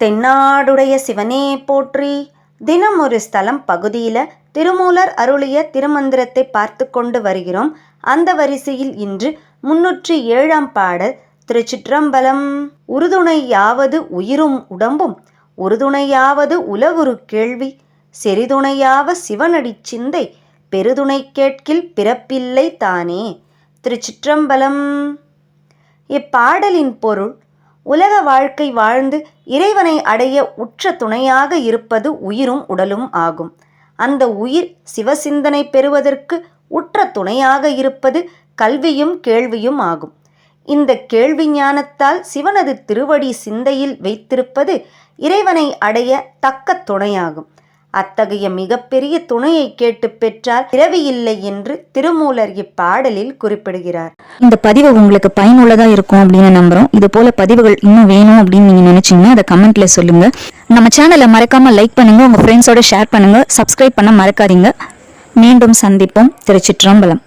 தென்னாடுடைய சிவனே போற்றி. தினம் ஒரு ஸ்தலம் பகுதியில் திருமூலர் அருளிய திருமந்திரத்தை பார்த்து கொண்டு வருகிறோம். அந்த வரிசையில் இன்று முன்னூற்றி ஏழாம் பாடல் திருச்சிற்றம்பலம். உறுதுணையாவது உயிரும் உடம்பும் உறுதுணையாவது உலகுரு கேள்வி செறிதுணையாவ சிவனடி சிந்தை பெருதுணை கேட்கில் பிறப்பில்லை தானே. திருச்சிற்றம்பலம். இப்பாடலின் பொருள் உலக வாழ்க்கை வாழ்ந்து இறைவனை அடைய உற்ற துணையாக இருப்பது உயிரும் உடலும் ஆகும். அந்த உயிர் சிவசிந்தனை பெறுவதற்கு உற்ற துணையாக இருப்பது கல்வியும் கேள்வியும் ஆகும். இந்த கேள்வி ஞானத்தால் சிவனது திருவடி சிந்தையில் வைத்திருப்பது இறைவனை அடைய தக்க துணையாகும். அத்தகைய மிகப்பெரிய துணையை கேட்டு பெற்றால் பிறவியில்லை என்று திருமூலர் இப்பாடலில் குறிப்பிடுகிறார். இந்த பதிவு உங்களுக்கு பயனுள்ளதா இருக்கும் அப்படின்னு நம்புறோம். இது போல பதிவுகள் இன்னும் வேணும் அப்படின்னு நீங்க நினைச்சீங்கன்னா அதை கமெண்ட்ல சொல்லுங்க. நம்ம சேனலை மறக்காம லைக் பண்ணுங்க. உங்க ஃப்ரெண்ட்ஸோட ஷேர் பண்ணுங்க. சப்ஸ்கிரைப் பண்ண மறக்காதீங்க. மீண்டும் சந்திப்போம். திருச்சிற்றம்பலம்.